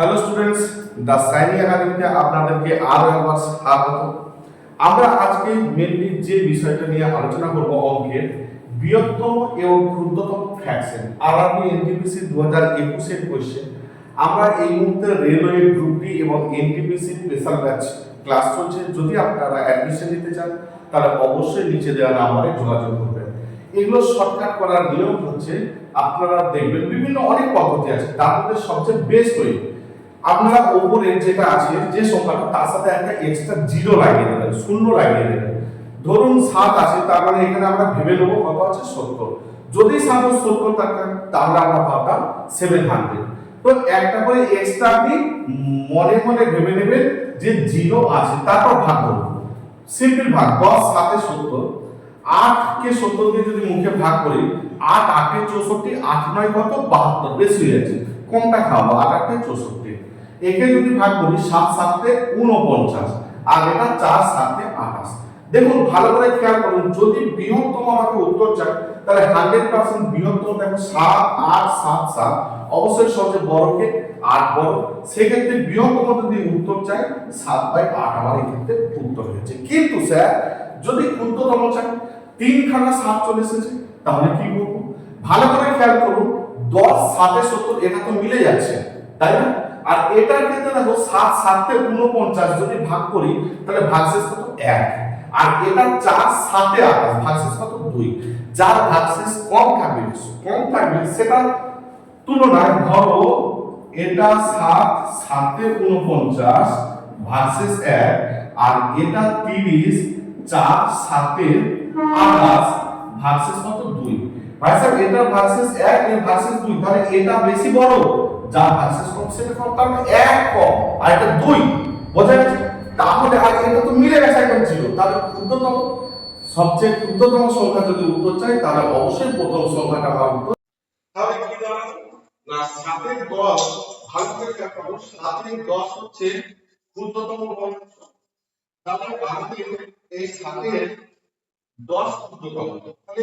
Hello students the Saini একাডেমিতে আপনাদেরকে আরও একবার স্বাগত। আমরা আজকে মেনলি যে বিষয়টা নিয়ে আলোচনা করব অঙ্কের, বৃহত্তম এবং ক্ষুদ্রতম ফ্র্যাকশন আরআরবি এনটিপিসি দু হাজার একুশের কোয়েশ্চেন আমরা এই মুহূর্তে রেলওয়ে গ্রুপ ডি এবং এনটিপিসি স্পেশাল ব্যাচ ক্লাস চলছে। যদি আপনারা অ্যাডমিশন নিতে চান, তাহলে অবশ্যই নিচে দেওয়া নাম্বারে যোগাযোগ করবেন। এগুলো শর্টকাট করার নিয়ম হচ্ছে, আপনারা দেখবেন বিভিন্ন অনেক পদ্ধতি আছে। তার মধ্যে সবচেয়ে বেস্ট ওয়ে আপনারা ওপরে যেটা আছে, যে সংখ্যাটা, তার সাথে একটা এক্সট্রা জিরো লাগিয়ে দেবেন, শূন্য লাগিয়ে দেবেন। ধরুন সাত আছে, তার মানে এখানে আমরা ভেবে নেব কত আছে সত্তর। যদি সাপোজ সত্তর থাকে, তাহলে আমরা ভাবতাম সেভেন হান্ড্রেড তো একটা করে এক্সট্রা আপনি মনে মনে ভেবে নেবেন যে জিরো আছে, তারপর ভাগ করুন। সিম্পল ভাগ, দশ, সাতে সত্তর। আটকে দিয়ে যদি মুখে ভাগ করি, আট, আটে চৌষট্টি, আট নয় কত? বাহাত্তর, বেশি হয়ে যাচ্ছে। কোনটা খাব আট, আটে চৌষট্টি। একে যদি ভাগ করি, সাত সাতে উনপঞ্চাশ আর এটা চার সাতে আঠাশ। দেখুন, ভালো করে খেয়াল করুন, যদি বৃহত্তম আমাকে উত্তর চাই তাহলে হান্ড্রেড পার্সেন্ট বৃহত্তম দেখো সাত, আট, সাত সাত। অবশ্যই সবচেয়ে বড়কে আট বড়। সেক্ষেত্রে বৃহত্তম যদি উত্তর চাই সাত বাই আট আমার এক্ষেত্রে উত্তর হয়েছে। কিন্তু স্যার, যদি ক্ষুদ্রতম চাই তিনখানা সাত চলে এসেছে তাহলে কি করব? ভালো করে খেয়াল করুন, দশ, সাতে সত্তর, এটা তো মিলে যাচ্ছে, তাই না? আর এটার ক্ষেত্রে দেখো সাত সাতে উনপঞ্চাশ যদি ভাগ করি, তাহলে ভাগশেষ কত? এক। আর এটা চার, সাতে আঠাশ, ভাগশেষ কত? দুই। যার ভাগশেষ কম থাকবে কম থাকবে, সেটা তুলনায় ধরো এটা সাত, সাতে উনপঞ্চাশ ভার্সেস এক, আর এটা তিরিশ, চার, সাতে আঠাশ ভার্সেস কত? দুই। ভাই স্যার এটা ভার্সেস এক এর ভার্সেস দুই? তাহলে এটা বেশি বড়? যা ভার্সেস কম, সেটা কম, তার মানে এক কম, আর এটা দুই। বোঝা যাচ্ছে তাহলে আর এটা তো মিলে গেছে একদম ছিল তাহলে ক্ষুদ্রতম সবচেয়ে ক্ষুদ্রতম সংখ্যা যদি উত্তর চাই, তাহলে অবশ্যই প্রথম সংখ্যাটা আমার উত্তর। তাহলে কি দাঁড়াবে না, সাতের দশ, ভালো করে খেয়াল করো, সাতের দশ হচ্ছে ক্ষুদ্রতম বর্গ তাহলে আমাদের এই সাতের দশ ক্ষুদ্রতম তাহলে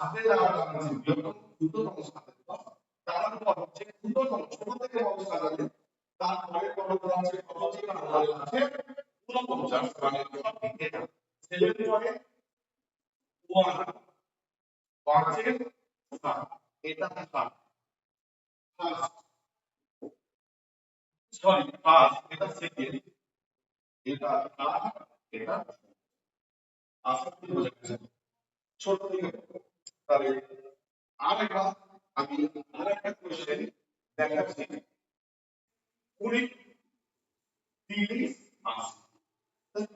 সাথে যাওয়া দাঁড়াচ্ছে বৃহত্তম ক্ষুদ্রতম সাথে দশ তার উপর হচ্ছে ক্ষুদ্রতম ছোট থেকে বড় সাজালে তারপরে বড় বড় আছে কত যেটা আমাদের আছে উনপঞ্চাশ মানে সব সেভেন পরে ওয়ান পাঁচের এটা সাত সরি ফার্স্ট এটা সেকেন্ড এটা এটা গেছে ছোট থেকে তাহলে আরেকবার আমি আরেকটা কোশ্চেন দেখাচ্ছি। কুড়ি, তিরিশ আশি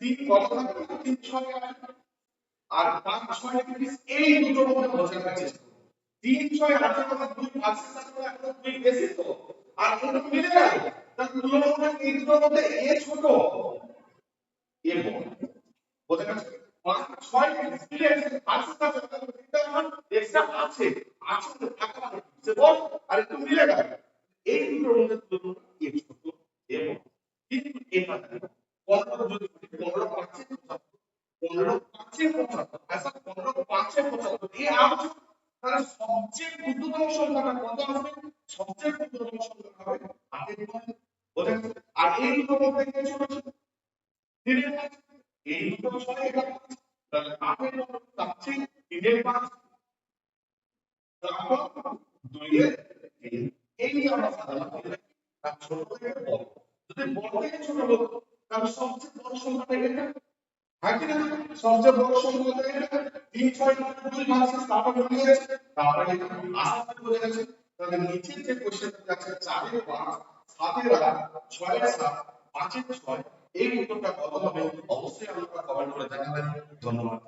তিন কত তিন, ছয় আর পাঁচ, ছয়, তিরিশ, এই দুটোর মধ্যে বোঝানোর চেষ্টা তিন, ছয় আটের মধ্যে দুই পাঁচের সাথে একটা দুই বেশি তো। আর দুটো মিলে গেল? তাহলে তুলনা করে এই দুটোর মধ্যে এ ছোট। এ বড়। বোঝা গেছে? সবচেয়ে ক্ষুদ্রতম সংখ্যাটা কত আসবে সবচেয়ে ক্ষুদ্রতম সংখ্যা হবে গেছে? আর এই দুটোর মধ্যে কে ছোট পাঁচ এই দুটো ছয় এটা তাহলে পরে তার তিনের পাঁচ। তারপর দুইয়ের এই নিয়ে আমরা সাধারণত আর ছোট থেকে বড়। যদি বড় থেকে ছোট হতো, তাহলে সবচেয়ে বড় সংখ্যাটা এটা হ্যাঁ না? সবচেয়ে বড় সংখ্যা এটা তিন, ছয়, নয় দুই ভাগশেষ তারপর মিলে গেছে তারপরে এটা আশা করি গেছে তাহলে নিচের যে কোশ্চেনটা আছে, চারের পাঁচ, সাতের আট, ছয়ের সাত, পাঁচের ছয় এই উত্তরটা কত হবে অবশ্যই আমাকে কমেন্ট করে জানাবেন। ধন্যবাদ।